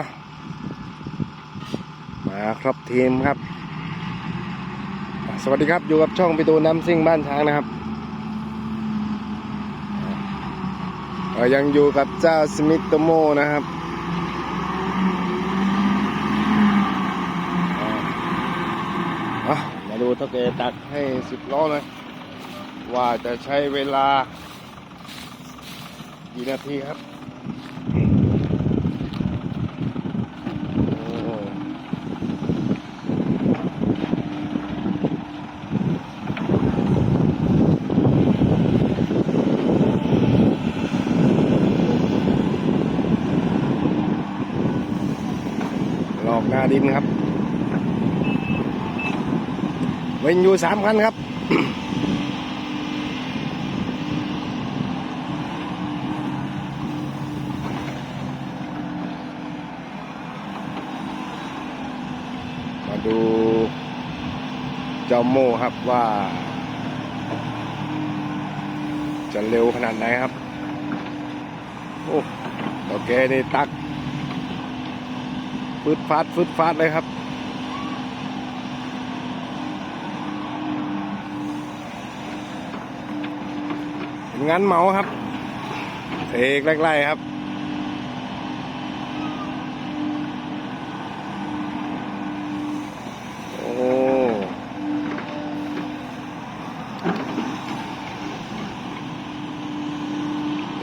ะมาครับทีมครับ สวัสดีครับอยู่กับช่องพิตูน้ำซิ่งบ้านช้างนะครับยังอยู่กับเจ้าสมิธโตโมนะครับมาดูท่าแกตักให้สิบล้อเลยว่าจะใช้เวลากี่นาทีครับโอ้หลอกหน้าดินครับ เวนอยู่สามคันครับ มาดูเจ้าโม่ครับว่า จะเร็วขนาดไหนครับ โอ้ตัวแกนี่ตัก ฟืดฟาดฟืดฟาดเลยครับเป็นงานเมาครับเอกไล่ๆครับโอ้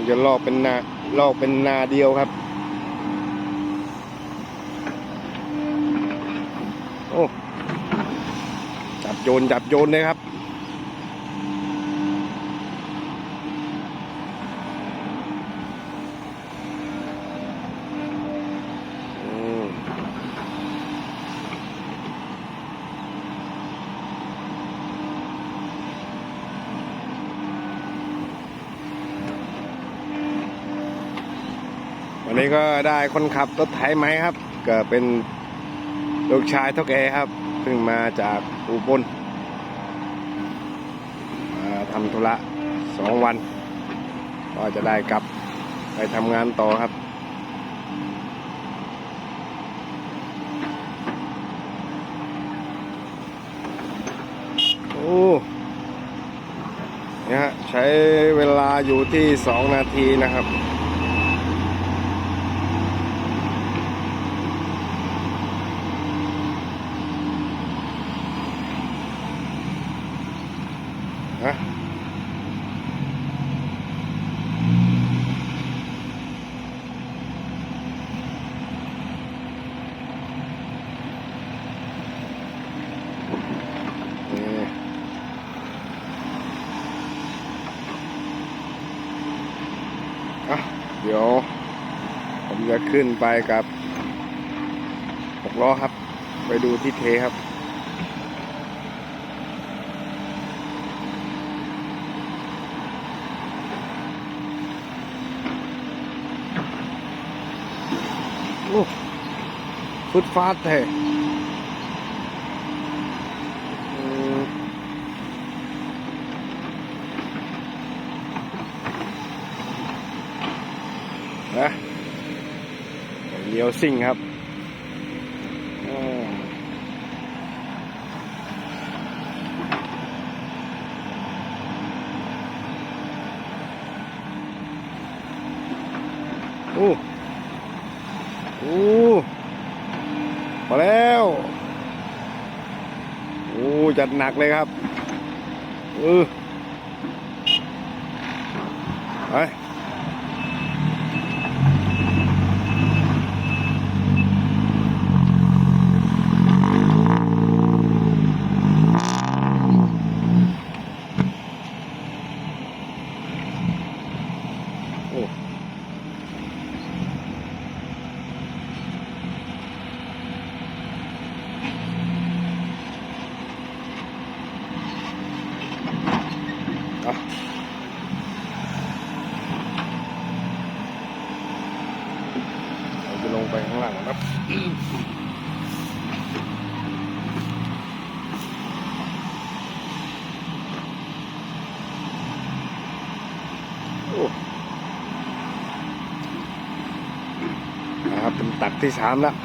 จะลอกเป็นนาลอกเป็นนาเดียวครับ โอ้ จับ โยนจับโยนเลยครับวันนี้ก็ได้คนขับรถไถไหมครับ ก็เป็นลูกชายเท่าแกครับ เพิ่งมาจากอุบล มาทำธุระสองวัน ก็จะได้กลับไปทำงานต่อครับ โอ้เนี่ยฮะใช้เวลาอยู่ที่สองนาทีนะครับ เดี๋ยว ผมจะขึ้นไปกับหกล้อครับ ไปดูที่เทครับโอ้ฟุดฟาดแท้ นะเลี้ยวซิ่งครับโอ้โอ้มาแล้ว โอ้จัดหนักเลยครับ เออไปโอ้เอาเราจะลงไปข้างล่างนะครับ โอ้นะครับเป็น ตักตัดที่สามแล้ว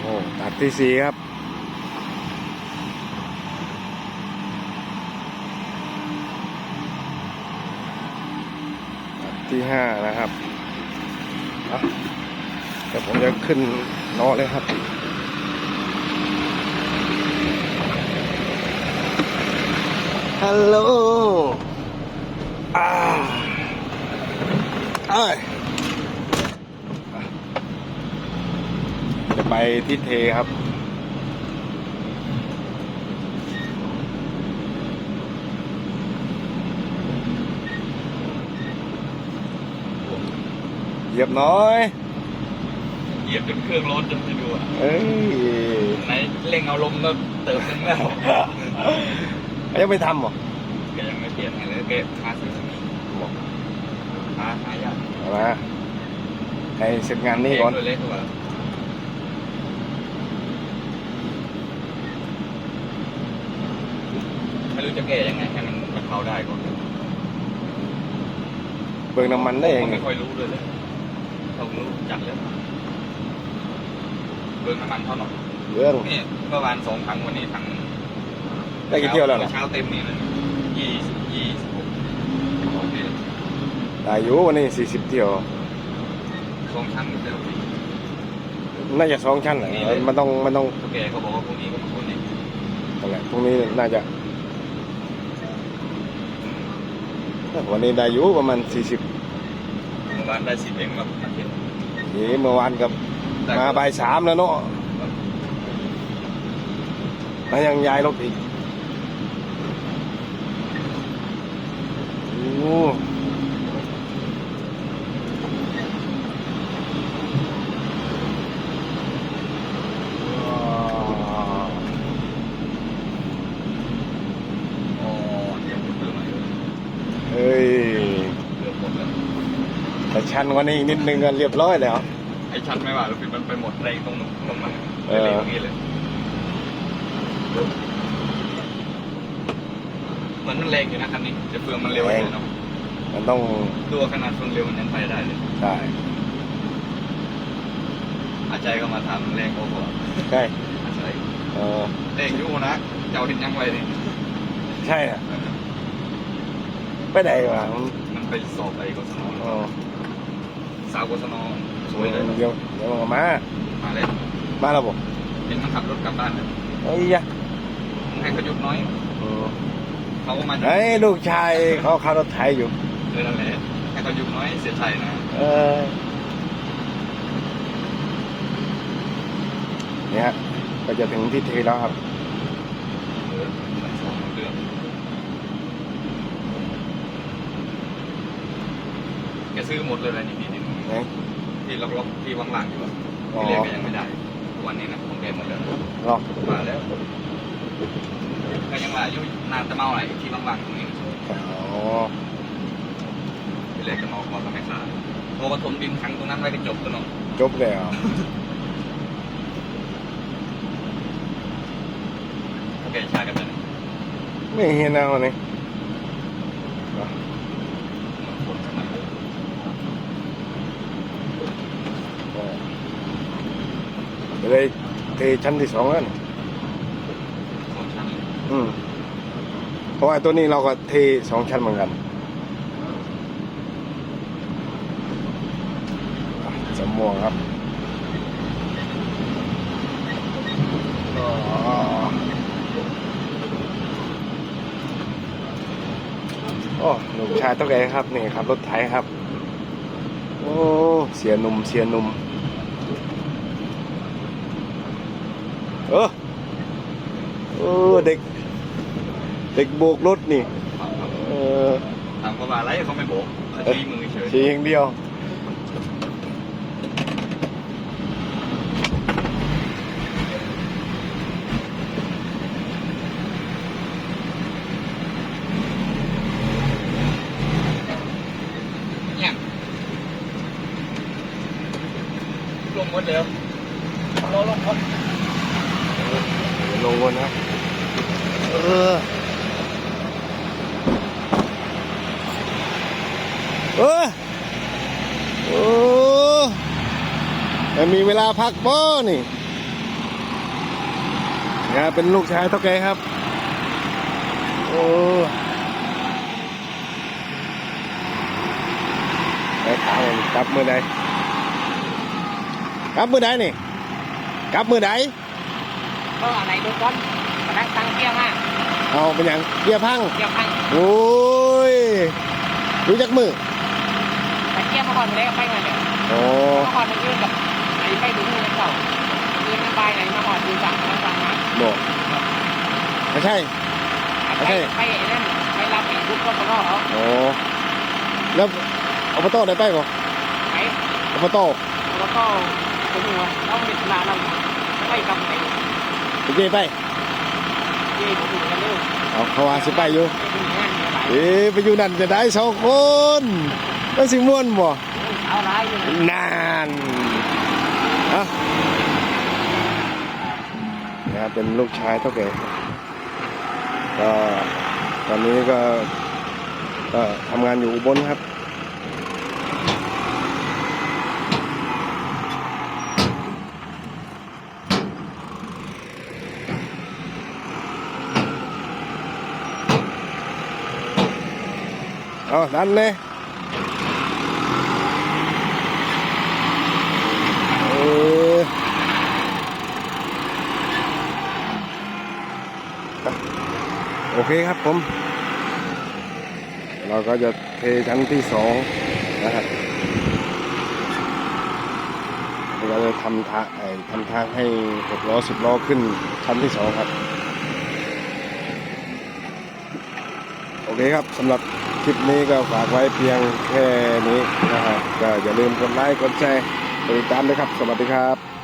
โอ้ตัดที่สี่ครับตัดที่ห้านะครับอะเดี๋ยวผมจะขึ้นล้อเลยครับ ฮัลโหลอ่าเอ้ยอะจะไปที่เทครับเหยียบน้อย เหยียบจนเครื่องร้อนจนไม่ดูอะเอ้ยไหนเร่งเอาลมก็เติมนึงแล้ว ยังไม่ทำเหรอแกยังไม่เปลี่ยนไงเลยแกมาสีสมีหาหายากเอามาให้เสร็จงานนี้ก่อนเล็กเล็กกว่าไม่รู้จะแก้ยังไงให้มันบรรเทาได้ก่อนเบิกน้ำมันได้เอง ผมไม่ค่อยรู้เลยเลยเรารู้จักเลยเบิร์น้ำมันเท่าไหร่เรื่องนี่เมื่อวานสองถังวันนี้ถัง ได้กี่เที่ยวแล้วเหรอเช้าเต็มนี่เลยยี่สิบยี่สิบหกโอเคได้อยู่วันนี้สี่สิบเที่ยวสองชั้นเต็มที่น่าจะสองชั้นแหละมันต้องมันต้องโอเคเขาบอกว่าพรุ่งนี้ก็มาคนนี้อะไรพรุ่งนี้น่าจะวันนี้ได้อยู่ประมาณสี่สิบเมื่อวานได้สิบเองแบบอาทิตย์นี่เมื่อวานกับมาบ่ายสามแล้วเนาะแล้วยังย้ายรถอีกโอ้ อ๋อ เดี๋ยวผมเติมใหม่เลยเฮ้ยเกือบหมดแล้วแต่ชันกว่านี้อีกนิดนึงก็เรียบร้อยแล้ว ไอ้ชั้นไม่ว่าเราปิดมันไปหมดแรงตรงนู้นตรงนั้นเออเลยตรงนี้เลยเหมือนมันแรงอยู่นะคันนี้แต่เฟืองมันเร็วเลยเนาะมัน ต้องตัวขนาดเฟืองเร็วมันยังไปได้เลยได้อาใจก็มาถามแรงโอ้โหใช่อาใจเออแรงอยู่นะเจ้าเห็นยังไงนี่ใช่อะไปไหนวะมันมันไปสอบไอ้กศนอ๋อสาวกศนสวยเลยเดี๋ยวเดี๋ยวมา มาเลยมาแล้วบอกเห็นมันขับรถกลับบ้านเลยเอ้ยยะมึงให้เขาหยุดน้อยเออเขาก็มาไอ้ยลูกชายเขาขับรถไถอยู่ เออนั่นแหละให้เขาหยุดน้อยเสียใจนะเออเนี่ยก็จะถึงที่เทแล้วครับเออมันสองเดือนแกซื้อหมดเลยนะนี่พี่ที่ไหนที่ล็อกๆที่ว่างๆอยู่อะอ๋อที่เรียกก็ยังไม่ได้วันนี้นะของแกหมดแล้วรอมาแล้วก็ยังว่าอยู่นานจะเมาไหนที่ว่างๆตรงนี้ อ๋อที่ เรียกก็นอกมอก็ไม่ขาดโทรมาถมดินครั้งตรงนั้นไว้ก็จบตัวเน้องจบแล้วโอเคชากันเลยไม่เห็นเอาเนี่ยฝนจะมาเลยจะได้เทชั้นที่สองแล้วนี่สองชั้นเลยอืมเพราะว่าตัวนี้เราก็เทสองชั้นเหมือนกัน อะจะม่วงครับอ๋อโอ้หนุ่มชายเท่าแก่ครับนี่ครับ รถไถครับ โอ้เสียหนุ่มเสียหนุ่มเออเออเด็ก เด็กโบกรถนี่ เออถามเขาว่าอะไรเขาไม่บอกเขาชี้มือเฉย ชี้อย่างเดียว ลงคนเดแล้วรอลงก่อนลงวนนะเออเออโอ้แต่มีเวลาพักบ่นี่นะเป็นลูกชายเท่าแกครับ โอ้ไปถาวมันกลับเมื่อใด กลับมือใดนี่กลับมือใดก็อะไรดูก่อนมานั่งตั้งเที่ยงอะเอาเป็นหยังเกียร์พังเที่ยงพังโอ้ยรู้จักมือแต่เที่ยงมาก่อนมาแล้วไปมาเนี่ยโอ้มาก่อนมันยืนกับไอ้ไปดูนี่นะเก่ายืนน้ำใบไหนมาก่อนยืนสั่งมาสั่งมาบอกไม่ใช่ไปไปไอ้นั่นไปรับไอ้ทุกคนนอกเขาโอ้แล้วอบตได้ไปก่อไปอบตแล้ว ก็ผมหัวเราเห็นลาเราไปกับไอ้ไปเจไปเย่ผมอยู่กันเร็วเอาเขาว่าสิไปอยู่ไปดูงานอะไรเอ๊ะไปอยู่นั่นจะได้สองคนก็สิม่วนบ่เอาร้ายอยู่นานอะนะครับเป็นลูกชายเท่าแก่ก็ตอนนี้ก็ก็ทำงานอยู่อุบลครับ เอาดันเลยเออโอเคครับผม เราก็จะเทชั้นที่สองนะครับเราจะทำทางทำทางให้หกล้อสิบล้อขึ้นชั้นที่สองครับ โอเคครับสำหรับ ลิปนี้ก็ฝากไว้เพียงแค่นี้นะครับก็อย่าลืมกดไลค์กดแชร์ติดตามด้วยครับ สวัสดีครับ